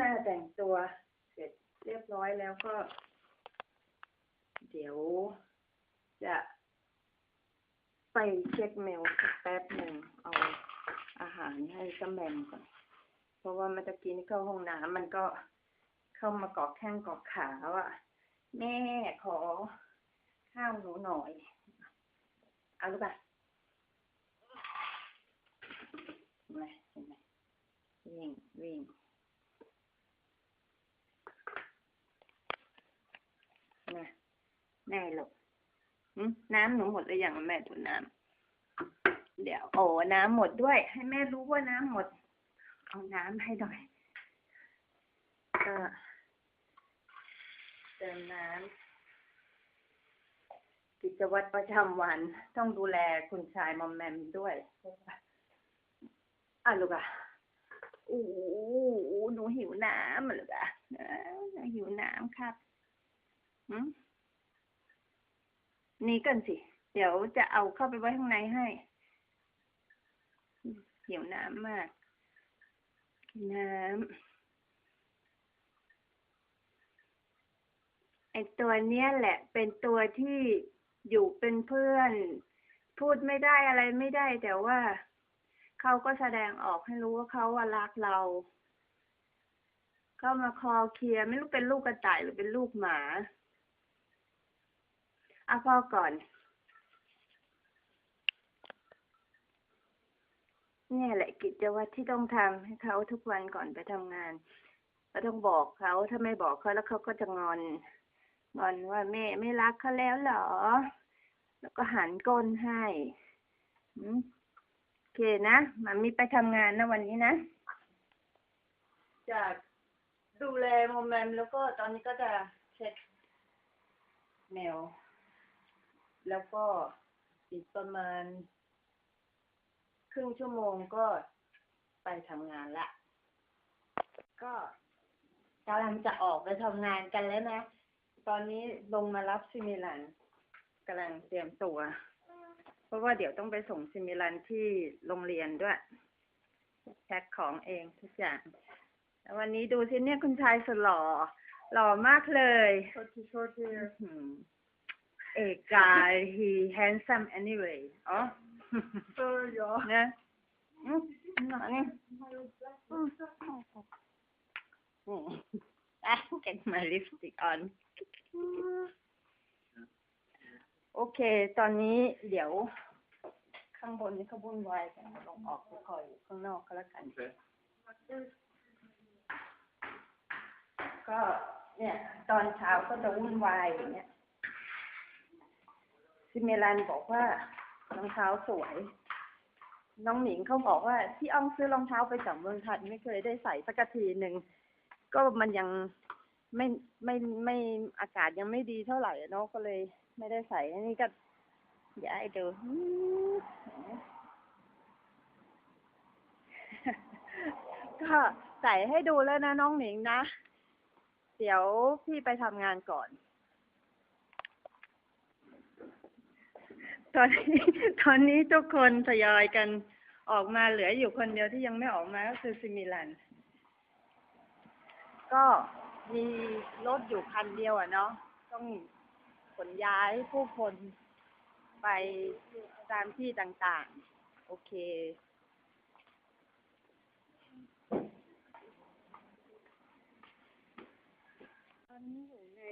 นาแต่งตัวเสร็จเรียบร้อยแล้วก็ เดี๋ยวจะไปเช็คเมลสักแป๊บหนึ่งเอาอาหารให้กัมแบมก่อน เพราะว่าเมื่อตะกี้นี่เข้าห้องน้ำมันก็เข้ามากอกแข้งกอกขาว่าแม่ขอข้าวหนูหน่อย เอาหรือเปล่าเห็นไหมเห็นไหมวิ่งวิ่งนะ แม่หลบหึน้ำหนูหมดหรือยังแม่ถุนน้ำเดี๋ยวโอ้น้ำหมดด้วย ให้แม่รู้ว่าน้ำหมด เอาน้ำให้หน่อยก็เติมน้ำกิจวัตรประจำวัน ต้องดูแลคุณชายมอมแมมด้วยอะลูกอะโอ้หนูหิวน้ำลูกอะหนูหิวน้ำครับหืม นี่กันสิ เดี๋ยวจะเอาเข้าไปไว้ข้างในให้หิวน้ำมาก น้ำไอตัวเนี้ยแหละ เป็นตัวที่อยู่เป็นเพื่อน พูดไม่ได้อะไรไม่ได้ แต่ว่าเขาก็แสดงออกให้รู้ว่าเขาว่ารักเราเข้ามาคอเคลียไม่รู้เป็นลูกกระต่ายหรือเป็นลูกหมา อะพ่อก่อนเนี่ยแหละกิจวัตรที่ต้องทำให้เขาทุกวันก่อนไปทำงานก็ต้องบอกเขาถ้าไม่บอกเขาแล้วเขาก็จะงอนงอนว่าแม่ไม่รักเขาแล้วเหรอ แล้วก็หันก้นให้โอเคนะมันมีไปทำงานนะวันนี้นะจากดูแลโมแมมแล้วก็ตอนนี้ก็จะเช็คเมล แล้วก็อีกประมาณ ครึ่งชั่วโมงก็ไปทำงานละ ก็กำลังจะออกไปทำงานกันแล้วนะ ตอนนี้ลงมารับซิมิลันกำลังเตรียมตัว เพราะว่าเดี๋ยวต้องไปส่งซิมิลันที่โรงเรียนด้วยแพ็คของเองทุกอย่างแล้ววันนี้ดูสิเนี่ยคุณชายสุดหล่อหล่อมากเลย Shorty, shorty. อืมเอ ก guy he handsome anyway อ๋อ Oh, ja. นะอืมนี่อืมอืม I get my lipstick on โอเค ตอนนี้เดี๋ยว ข้างบนนี่เขาวุ่นวายกันลงออกไปคอยอยู่ข้างนอกก็แล้วกัน Okay. ก็เนี่ย ตอนเช้าก็จะวุ่นวายอย่างเงี้ย ซิเมลันบอกว่ารองเท้าสวย น้องหนิงเขาบอกว่าที่อ้องซื้อรองเท้าไปจากเมืองไทยไม่เคยได้ใส่สักทีหนึ่งก็มันยังไม่ไม่ไม่อากาศยังไม่ดีเท่าไหร่เนาะก็เลย ไม่ได้ใส่อันนี้ก็ย้ายดูอืมก็ใส่ให้ดูแล้วนะน้องหนิงนะ เดี๋ยวพี่ไปทำงานก่อน ตอนนี้ตอนนี้ทุกคนทยอยกันออกมาเหลืออยู่คนเดียวที่ยังไม่ออกมาก็คือซิมิลัน ก็มีรถอยู่คันเดียวอะเนาะต้องขนย้ายผู้คนไปตามที่ต่างๆ โอเคตอนนี้อยู่ใน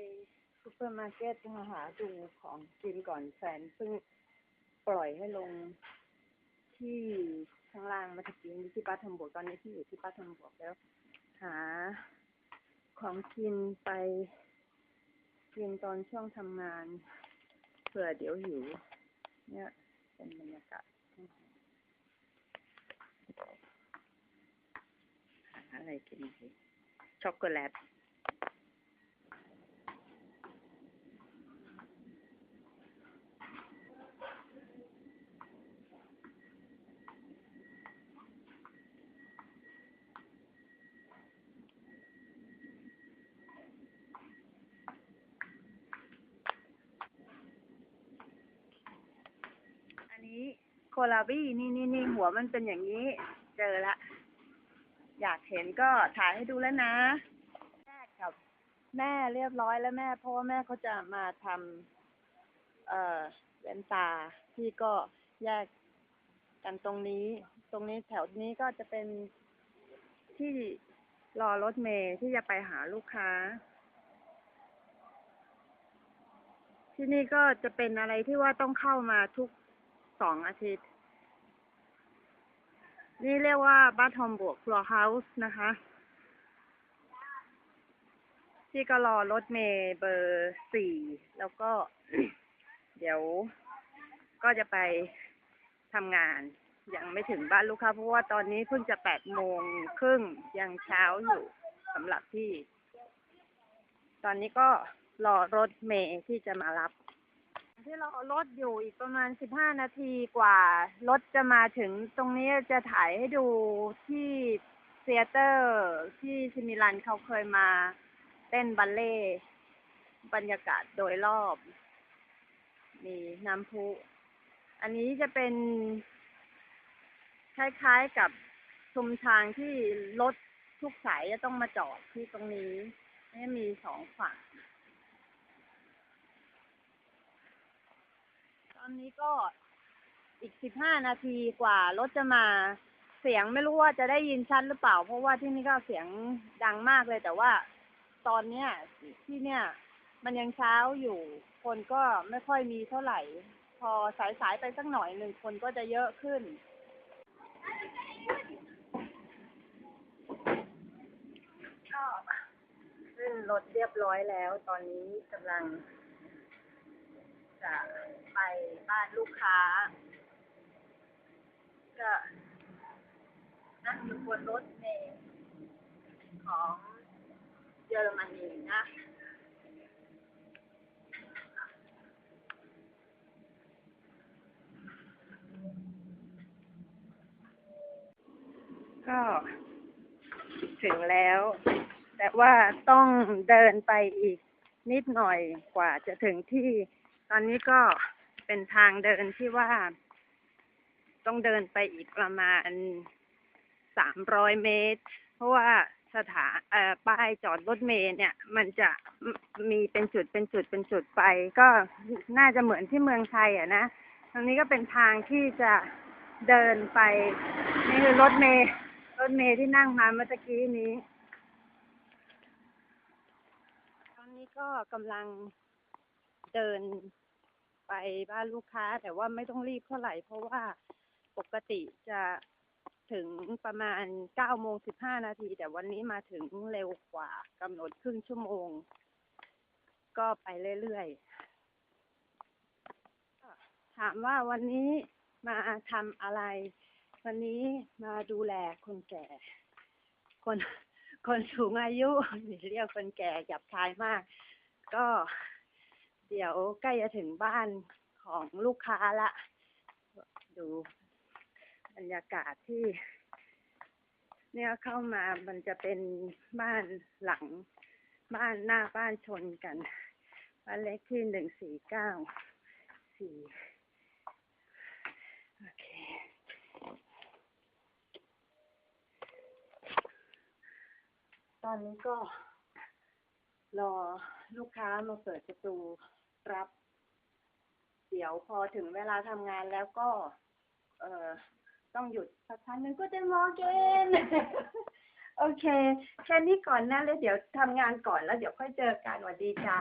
ซูเปอร์มาร์เก็ตมาหาดูของกินก่อนแฟนเพิ่ง ปล่อยให้ลงที่ข้างล่างมาตะกี้นี้ที่ปัทมบวกตอนนี้ที่อยู่ที่ปัทมบวกแล้ว หาของกินไปกินตอนช่วงทำงานเผื่อเดี๋ยวหิว เนี่ย เป็นบรรยากาศหาอะไรกินสิช็อกโกแลต อันนี้โค ลาบี้นี่นี่นี่หัวมันเป็นอย่างนี้ เจอละ อยากเห็นก็ถ่ายให้ดูแล้วนะแม่กับ แม่เรียบร้อยแล้วแม่ เพราะว่าแม่เขาจะมาทำเอ่อแว่นตาที่ก็แยกกันตรงนี้ ตรงนี้แถวนี้ก็จะเป็นที่รอรถเมล์ที่จะไปหาลูกค้า ที่นี่ก็จะเป็นอะไรที่ว่าต้องเข้ามาทุก สองอาทิตย์ นี่เรียกว่าบ้านทอมบวกฟลอร์เฮาส์นะคะที่ก็รอรถเมย์เบอร์สี่แล้วก็ เดี๋ยวก็จะไปทำงาน ยังไม่ถึงบ้านลูกค้าเพราะว่าตอนนี้เพิ่งจะแปดโมงครึ่งยังเช้าอยู่สำหรับที่ ตอนนี้ก็รอรถเมย์ที่จะมารับ ที่รอรถอยู่อีกประมาณสิบห้านาทีกว่ารถจะมาถึงตรงนี้จะถ่ายให้ดูที่เซียเตอร์ที่ซิมิลันเขาเคยมาเต้นบัลเล่บรรยากาศโดยรอบ มีน้ำพุ อันนี้จะเป็น คล้ายๆกับชุมทางที่รถทุกสายจะต้องมาจอดที่ตรงนี้นี่มีสองฝั่ง อนนี้ก็อีกสิบห้านาทีกว่ารถจะมาเสียงไม่รู้ว่าจะได้ยินชัดหรือเปล่า เพราะว่าที่นี่ก็เสียงดังมากเลย แต่ว่าตอนเนี้ยที่เนี่ย มันยังเช้าอยู่ คนก็ไม่ค่อยมีเท่าไหร่ พอสายๆไปสักหน่อยหนึ่งคนก็จะเยอะขึ้น ก็ขึ้นรถเรียบร้อยแล้ว ตอนนี้กำลัง จะไปบ้านลูกค้า ก็นั่งอยู่บนรถเมล์ของเยอรมนีนะก็ถึงแล้ว แต่ว่าต้องเดินไปอีกนิดหน่อยกว่าจะถึงที่ ตอนนี้ก็เป็นทางเดินที่ว่า ต้องเดินไปอีกประมาณสามร้อยเมตร เพราะว่าสถานอ่อป้ายจอดรถเมล์เนี่ย มันจะมีเป็นจุดเป็นจุดเป็นจุดไป ก็น่าจะเหมือนที่เมืองไทยอะนะตรงนี้ก็เป็นทางที่จะเดินไป นี่คือรถเมล์รถเมล์ที่นั่งมาเมื่อกี้นี้ ตอนนี้ก็กำลังเดิน ไปบ้านลูกค้า แต่ว่าไม่ต้องรีบเท่าไหร่ เพราะว่าปกติจะถึงประมาณเก้าโมงสิบห้านาที แต่วันนี้มาถึงเร็วกว่ากำหนดครึ่งชั่วโมง ก็ไปเรื่อยๆ ถามว่าวันนี้มาทำอะไร วันนี้มาดูแลคนแก่ คนคนสูงอายุเรียกคนแก่หยับคายมาก ก็ เดี๋ยวใกล้จะถึงบ้านของลูกค้าละ ดูบรรยากาศที่ เนี่ยเข้ามามันจะเป็นบ้านหลัง บ้านหน้าบ้านชนกันบ้านเล็กที่หนึ่งสี่เก้าสี่โอเคตอนนี้ก็ รอลูกค้ามาเปิดประตูรับ เดี๋ยวพอถึงเวลาทำงานแล้วก็ เอ่อ ต้องหยุดสักพักหนึ่งก็จะมอเกนโอเค แค่นี้ก่อนนะแล้วเดี๋ยวทำงานก่อนแล้วเดี๋ยวค่อยเจอกันสวัสดีจ้า